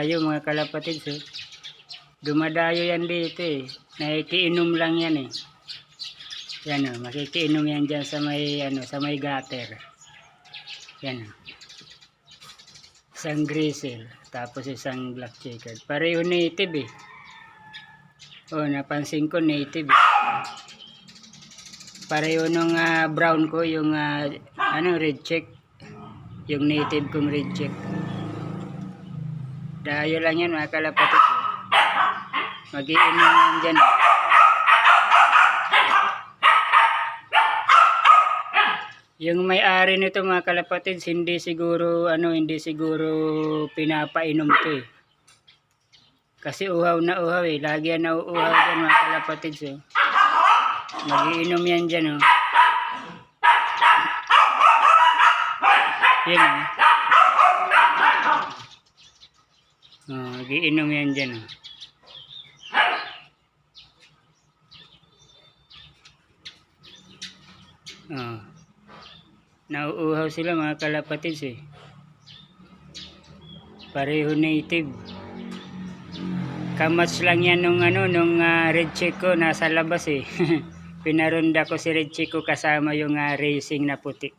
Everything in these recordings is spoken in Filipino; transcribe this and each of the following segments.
Dito na naman yung dayo mga kalapatids. Eh. Dumadayo yan dito eh. Nakikiinom lang yan eh. Yan o, makikiinom yan dyan sa may, ano, sa may gutter. Yan o. Isang grizzle, tapos isang black checkered. Pareho native eh. Oh, napansin ko native eh. Pareho nung ah, brown ko, yung ah, ano, red check. Yung native kong red check. Dayo lang yan mga kalapatid. eh. Mag-iinom yan dyan. eh. Yung may-ari nito mga kalapatids, hindi siguro ano, hindi siguro pinapainom to eh. Kasi uhaw na uhaw eh. Lagi yan nauuhaw dyan mga kalapatids eh. Magiinom yan dyan oh. Yan oh. Oh, magiinom yan dyan oh. Oh. Nauuhaw sila mga kalapatids eh. Pareho native. Kamats lang yan nung ano, nung ah, red check ko nasa labas eh. Pinarunda ko si red check ko kasama yung ah, racing na puti.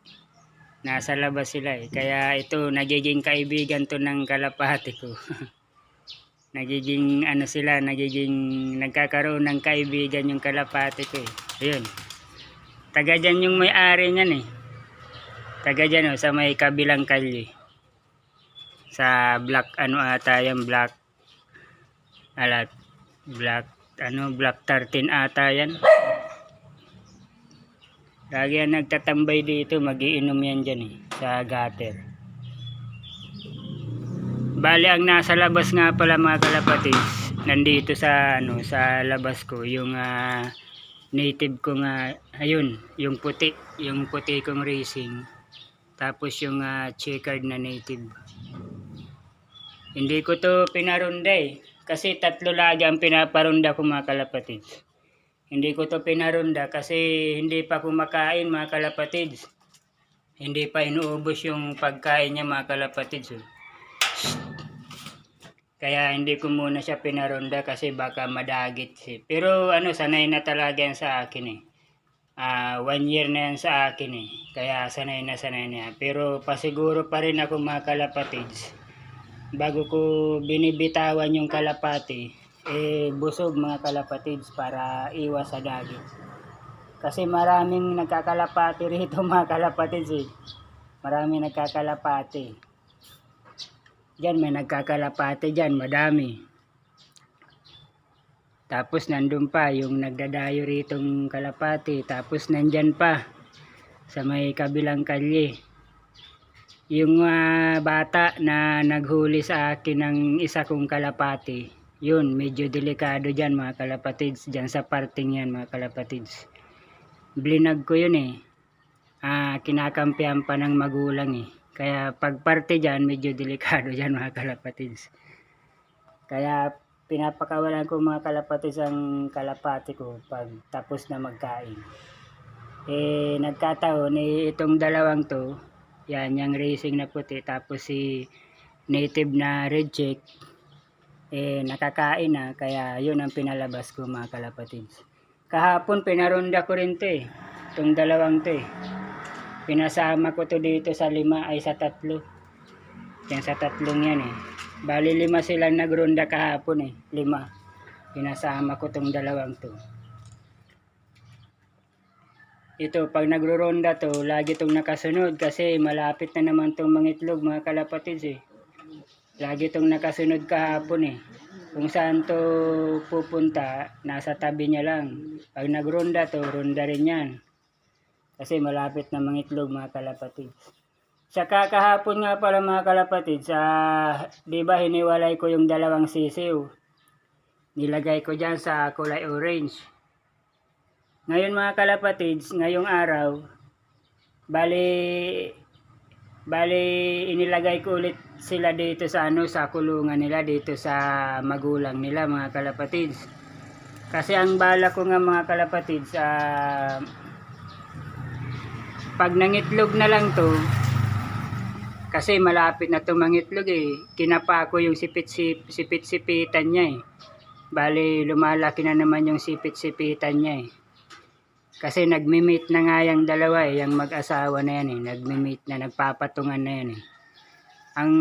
Nasa labas sila eh. Kaya ito, nagiging kaibigan to ng kalapati ko. nagiging ano sila, nagiging nagkakaroon ng kaibigan yung kalapati ko eh. Ayun. Taga dyan yung may-ari niyan eh. Taga dyan oh, sa may kabilang kalye. Sa black ano ata yan, black alat black ano black 13 ata yan. Lagi yan nagtatambay dito, magiinom yan dyan eh, sa gutter. Bali ang nasa labas nga pala mga kalapatids, nandito sa ano sa labas ko yung ah, native ko nga ayun, yung puti, yung puti kong racing. Tapos yung ah, checkered na native. Hindi ko to pinarunda eh. Kasi tatlo lagi ang pinaparunda ko mga kalapatids. Hindi ko to pinarunda kasi hindi pa kumakain mga kalapatids. Hindi pa inuubos yung pagkain niya mga kalapatids. oh. Kaya hindi ko muna siya pinarunda kasi baka madagit siya. Pero ano, sanay na talaga yan sa akin eh. Ah, one year na yan sa akin eh. Kaya sanay na sanay na yan. Pero pasiguro pa rin ako mga kalapatids. Bago ko binibitawan yung kalapati, eh busog mga kalapatids para iwas sa dagit. Kasi maraming nagkakalapati rito mga kalapatids eh. Maraming nagkakalapati. Diyan may nagkakalapati dyan, madami. Tapos nandun pa yung nagdadayo ritong kalapati. Tapos nandyan pa sa may kabilang kalye. Yung ah, bata na naghuli sa akin ng isa kong kalapati. Yun, medyo delikado dyan mga kalapatids. Dyan sa parting yan mga kalapatids. Blinag ko yun eh. Ah, kinakampihan pa ng magulang eh. Kaya pag parte dyan, medyo delikado dyan mga kalapatids. Kaya pinapakawalan ko mga kalapatids ang kalapati ko pag tapos na magkain. Eh, nagkataon, eh, itong dalawang to, yan, yung racing na puti, tapos si native na red check, eh, nakakain na, kaya yun ang pinalabas ko mga kalapatids. Kahapon, pinarunda ko rin to eh, itong dalawang to eh. Pinasama ko to dito sa lima ay sa tatlo. Yan sa tatlong yan eh. Bali lima silang nagrunda kahapon eh. Lima. Pinasama ko tong dalawang to. Ito, pag nagro-ronda to, lagi tong nakasunod kasi malapit na naman tong mangitlog mga kalapatids eh. Lagi tong nakasunod kahapon eh. Kung saan to pupunta, nasa tabi niya lang. Pag nagronda to, ronda rin yan. Kasi malapit na mangitlog mga kalapatids. Sa kakahapon nga pala mga kalapatids, sa di ba hiniwalay ko yung dalawang sisiw. Nilagay ko dyan sa kulay orange. Ngayon mga kalapatids, ngayong araw, bali, bali inilagay ko ulit sila dito sa ano sa kulungan nila dito sa magulang nila mga kalapatids. Kasi ang bala ko nga mga kalapatids, ah, pag nangitlog na lang to, Kasi malapit na tumangitlog eh. Kinapa ko yung sipit-sip, sipit-sipitan niya eh. Bali, lumalaki na naman yung sipit-sipitan niya eh. Kasi nagmi-meet na nga yung dalawa eh, yung mag-asawa na yan eh. Nagmi-meet na, nagpapatungan na yan eh. Ang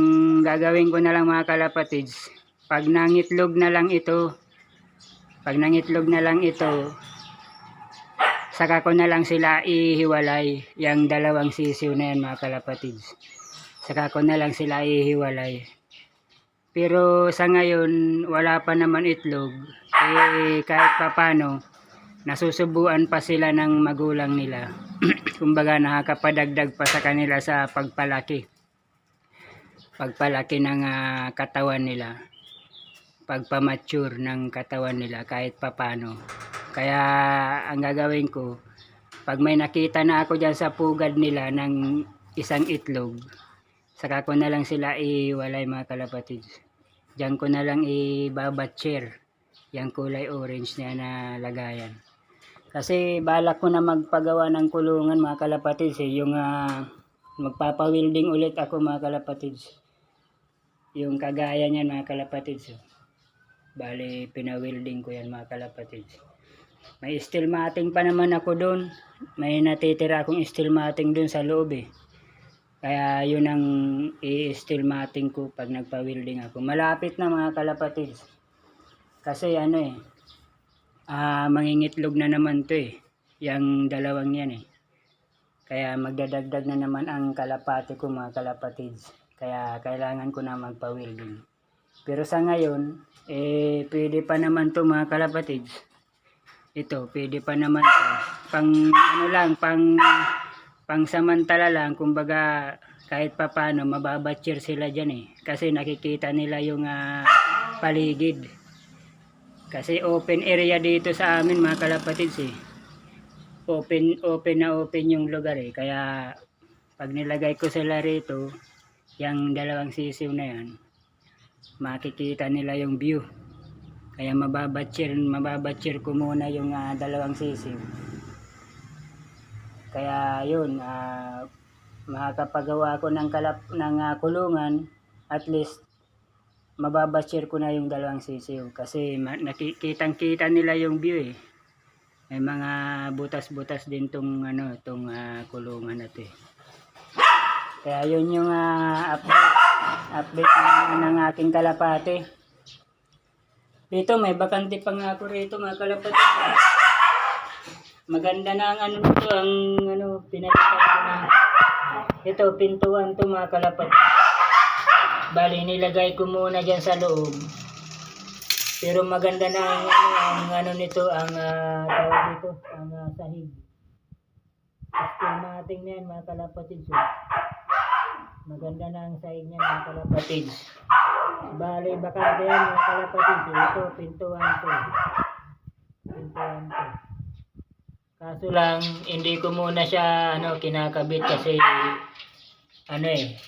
gagawin ko na lang mga kalapatids, pag nangitlog na lang ito, pag nangitlog na lang ito, saka ko na lang sila ihiwalay, yung dalawang sisiw na yan mga kalapatids. Saka ko na lang sila ihiwalay. Pero sa ngayon, wala pa naman itlog. Eh, kahit papano, nasusubuan pa sila ng magulang nila. Kumbaga, nakakapadagdag pa sa kanila sa pagpalaki. Pagpalaki ng ah, katawan nila. Pagpamature ng katawan nila kahit papano. Kaya, ang gagawin ko, pag may nakita na ako dyan sa pugad nila ng isang itlog, saka ko na lang sila iwalay mga kalapatids. Diyan ko na lang ibabatcher yung kulay orange niya na lagayan. Kasi balak ko na magpagawa ng kulungan mga kalapatids eh. Yung ah, magpapawilding ulit ako mga kalapatids. Yung kagaya niyan mga kalapatids. oh. Bali, pinawilding ko yan mga kalapatids. May steel matting pa naman ako doon. May natitira akong steel matting doon sa loob eh. Kaya yun ang i-steel matting ko pag nagpa-welding ako. Malapit na mga kalapatids. Kasi ano eh, ah mangingitlog na naman to eh. Yang dalawang yan eh. Kaya magdadagdag na naman ang kalapati ko mga kalapatids. Kaya kailangan ko na magpa-welding. Pero sa ngayon, eh pwede pa naman to mga kalapatids. Ito, pwede pa naman to. Pang ano lang, pang pang samantala lang, kumbaga kahit papano mababatcher sila dyan eh. Kasi nakikita nila yung ah, paligid. Kasi open area dito sa amin mga kalapatids eh. Open, open na open yung lugar eh. Kaya pag nilagay ko sila rito, yung dalawang sisiw na yan, makikita nila yung view. Kaya mababatcher, mababatcher ko muna yung ah, dalawang sisiw. Kaya yun, ah, makakapagawa ko ng, kalap, ng ah, kulungan, at least mababatcher ko na yung dalawang sisiw. Kasi nakikitang kita nila yung view eh. May mga butas-butas din tong ano, tong ah, kulungan na to eh. Kaya yun yung ah, update, update ng, ng aking kalapate. Dito may bakante pa nga ako rito mga kalapate. Maganda na ang ano nito, ang ano, pinalitan ko na. Ito, pintuan to mga kalapate. Bali, nilagay ko muna dyan sa loob. Pero maganda na ang ano, ang ano nito, ang ah, tawag dito, ang ah, sahig. Still mating na yan mga kalapatids. oh. Maganda na ang sahig niya mga kalapatids. Bali, baka yan mga kalapatids. oh. Ito, pintuan to. Pintuan to. Kaso lang, hindi ko muna siya ano, kinakabit kasi ano eh.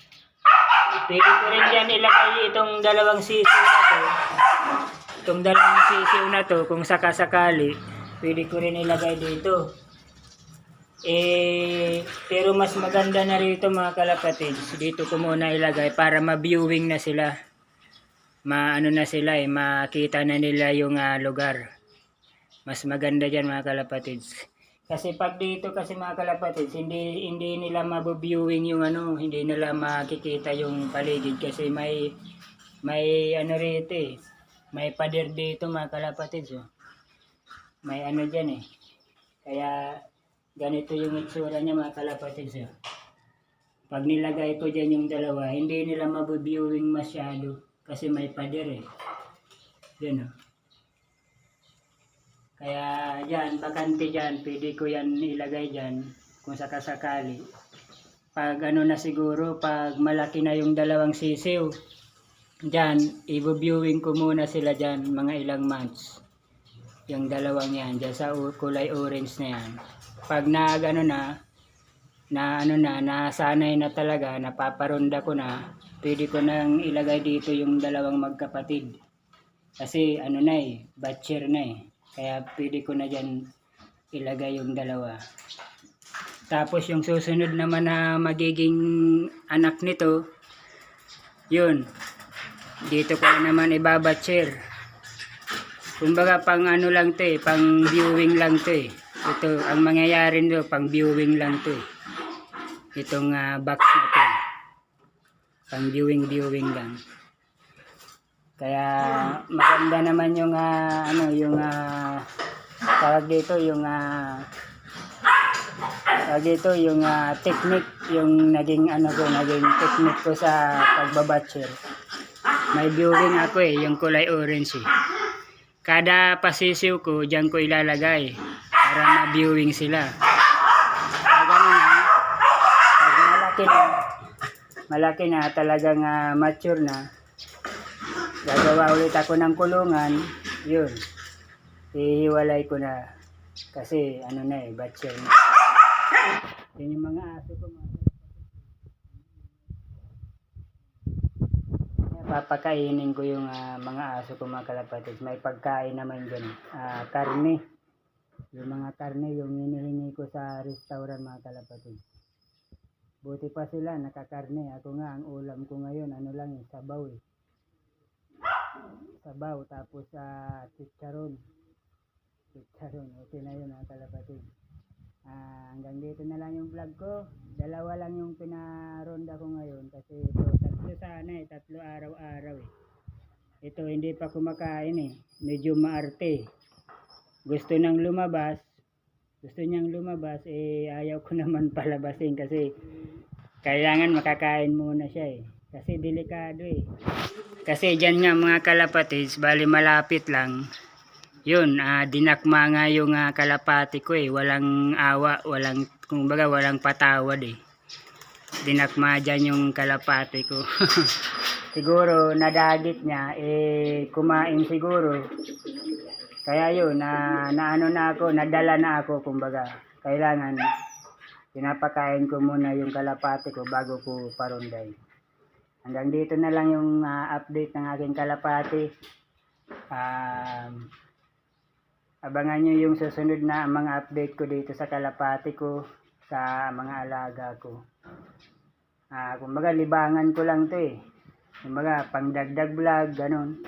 Pwede ko rin dyan ilagay itong dalawang sisiw na to. Itong dalawang sisiw na to, kung sakasakali, pwede ko rin ilagay dito. Eh, pero mas maganda na rito mga kalapatids. Dito ko muna ilagay para ma-viewing na sila. Maano na sila eh, makita na nila yung ah, lugar. Mas maganda dyan mga kalapatids. Kasi pag dito kasi mga kalapatids, hindi hindi nila mabu-viewing yung ano, hindi nila makikita yung paligid kasi may may ano rito eh. May pader dito mga kalapatids. Oh. May ano diyan eh. Kaya ganito yung itsura niya mga kalapatids. Oh. Pag nilagay ko diyan yung dalawa, hindi nila mabu-viewing masyado kasi may pader eh. Yan oh. Kaya dyan, bakante dyan, pwede ko yan ilagay dyan kung sakasakali. Pag ano na siguro, pag malaki na yung dalawang sisiw, dyan, i-viewing ko muna sila dyan mga ilang months. Yung dalawang yan, dyan sa kulay orange na yan. Pag na ano na, na ano na, nasanay na talaga, napaparonda ko na, pwede ko nang ilagay dito yung dalawang magkapatid. Kasi ano na eh, batcher na eh. Kaya pwede ko na dyan ilagay yung dalawa. Tapos yung susunod naman na magiging anak nito, Yun. Dito ko na naman ibabatcher. Kumbaga pang ano lang to eh, pang viewing lang to eh. Ito, ang mangyayari nito, pang viewing lang to eh. Itong ah, box na to. Pang viewing viewing lang. Kaya maganda naman yung ah, ano, yung ah, tawag dito yung ah, tawag dito yung ah, technique, yung naging ano ko, naging technique ko sa pagbabatcher. May viewing ako eh, yung kulay orange eh. Kada pasisiw ko, dyan ko ilalagay para ma-viewing sila. Pag ano na, pag malaki na, malaki na, talagang ah, mature na, gagawa ulit ako ng kulungan, yun, ihiwalay ko na. Kasi ano na eh, batcher na. Yun yung mga aso ko mga papakainin ko yung ah, mga aso ko mga kalapatids. May pagkain naman dyan. ah, karne. Yung mga karne, yung hinihingi ko sa restaurant mga kalapatids. Buti pa sila, nakakarne. Ako nga, ang ulam ko ngayon, ano lang eh, sabaw eh. Sabaw, tapos sa chicharon. Chicharon, okay na yun mga kalapatids. Ah, hanggang dito na lang yung vlog ko. Dalawa lang yung pinaronda ko ngayon kasi ito tatlo sana eh, tatlo araw-araw eh. Ito hindi pa kumakain eh. Medyo maarte. Gusto nang lumabas. Gusto niyang lumabas eh ayaw ko naman palabasin kasi kailangan makakain muna siya eh. Kasi delikado eh. Kasi dyan nga mga kalapatids, bali malapit lang. Yun, ah, dinakma nga yung ah, kalapati ko eh. Walang awa, walang, kumbaga walang patawad eh. Dinakma dyan yung kalapati ko. siguro, nadagit niya, eh, kumain siguro. Kaya yun, na, na ano na ako, nadala na ako, kumbaga. Kailangan, pinapakain ko muna yung kalapati ko bago ko parunday. Hanggang dito na lang yung ah, update ng aking kalapati. Um, Abangan nyo yung susunod na mga update ko dito sa kalapati ko, sa mga alaga ko. Ah, kumbaga libangan ko lang to eh. Kumbaga pangdagdag vlog, ganun.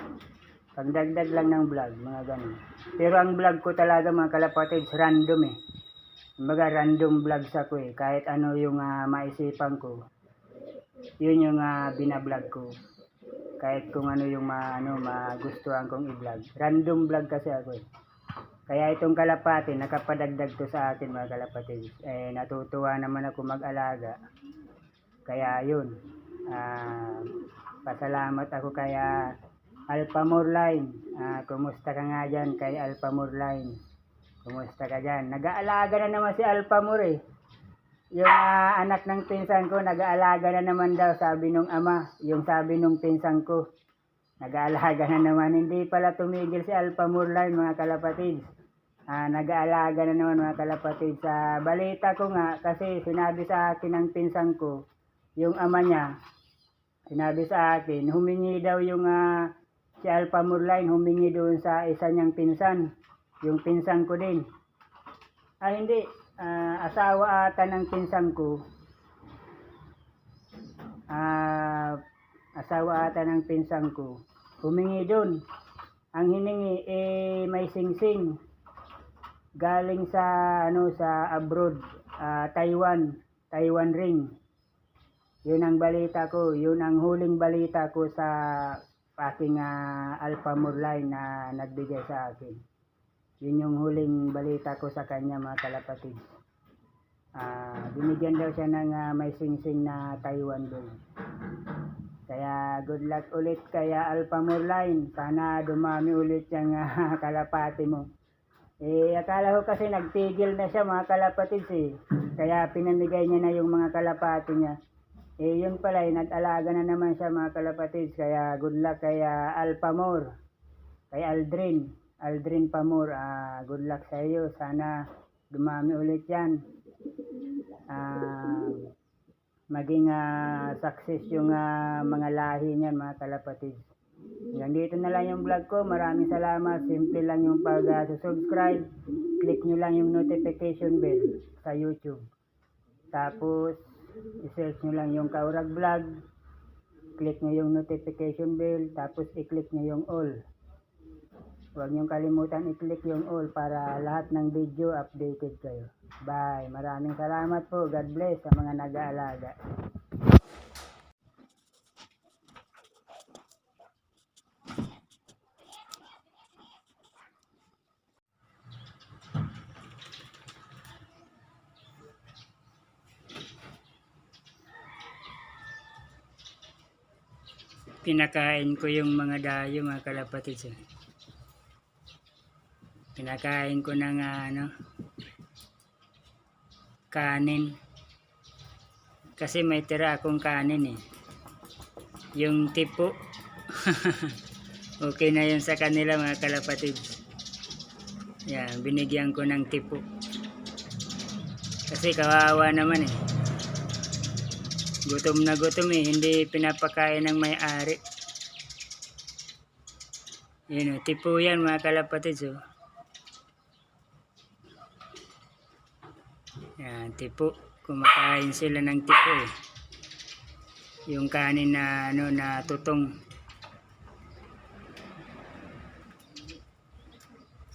Pangdagdag lang ng vlog, mga ganun. Pero ang vlog ko talaga mga kalapatids, random eh. Kumbaga random vlogs ako eh. Kahit ano yung ah, maisipan ko, yun yung ah, binablog ko. Kahit kung ano yung ma, ano, magustuhan kong i-vlog. Random vlog kasi ako eh. Kaya itong kalapati, nakapadagdag to sa akin mga kalapati. Eh, natutuwa naman ako mag-alaga. Kaya yun, ah, pasalamat ako kaya Alpha Line. Ah, kumusta ka nga dyan kay Alpha Line? Kumusta ka dyan? Nag-aalaga na naman si Alpha eh. Yung ah, anak ng pinsan ko, nag-aalaga na naman daw, sabi nung ama. Yung sabi nung pinsan ko, nag-aalaga na naman. Hindi pala tumigil si Alpha Line mga kalapatids. Ah, nag-aalaga na naman mga kalapatid. Sa balita ko nga, kasi sinabi sa akin ng pinsan ko, yung ama niya, sinabi sa akin, humingi daw yung ah, si Alpha Murline, humingi doon sa isa niyang pinsan. Yung pinsan ko din. Ah, hindi. Ah, asawa ata ng pinsan ko. Ah, asawa ata ng pinsan ko. Humingi doon. Ang hiningi, eh, may singsing galing sa ano sa abroad ah, Taiwan Taiwan ring yun ang balita ko yun ang huling balita ko sa aking ah, Alpha Murline na nagbigay sa akin yun yung huling balita ko sa kanya mga kalapatid ah binigyan daw siya ng ah, may singsing na Taiwan doon kaya good luck ulit kaya Alpha Murline sana dumami ulit yung ah, kalapati mo eh, akala ko kasi nagtigil na siya mga kalapatids eh. Kaya pinamigay niya na yung mga kalapati niya. Eh, yun pala, eh, nag-alaga na naman siya mga kalapatids. Kaya good luck kay ah, Alpamor. Kay Aldrin. Aldrin Pamor. Ah, good luck sa iyo. Sana dumami ulit yan. Ah, maging ah, success yung ah, mga lahi niyan mga kalapatids. Hanggang dito na lang yung vlog ko. Maraming salamat. Simple lang yung pag-subscribe. Click nyo lang yung notification bell sa YouTube. Tapos, i-search nyo lang yung Kaurag Vlog. i-click nyo yung notification bell, tapos i-click nyo yung all. Huwag nyo kalimutan i-click yung all para lahat ng video updated kayo. Bye. Maraming salamat po. God bless sa mga nag-aalaga. Pinakain ko yung mga dayo mga kalapatid. Pinakain ko ng ah, ano, kanin. Kasi may tira akong kanin eh. Yung tipo. okay na yun sa kanila mga kalapatid. Yan, binigyan ko ng tipo. Kasi kawawa naman eh. Gutom na gutom eh, hindi pinapakain ng may-ari. Yun o, tipo yan mga kalapatids oh. Yan, tipo. Kumakain sila ng tipo eh. Yung kanin na ano na tutong.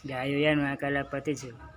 Gayo yan mga kalapatids oh.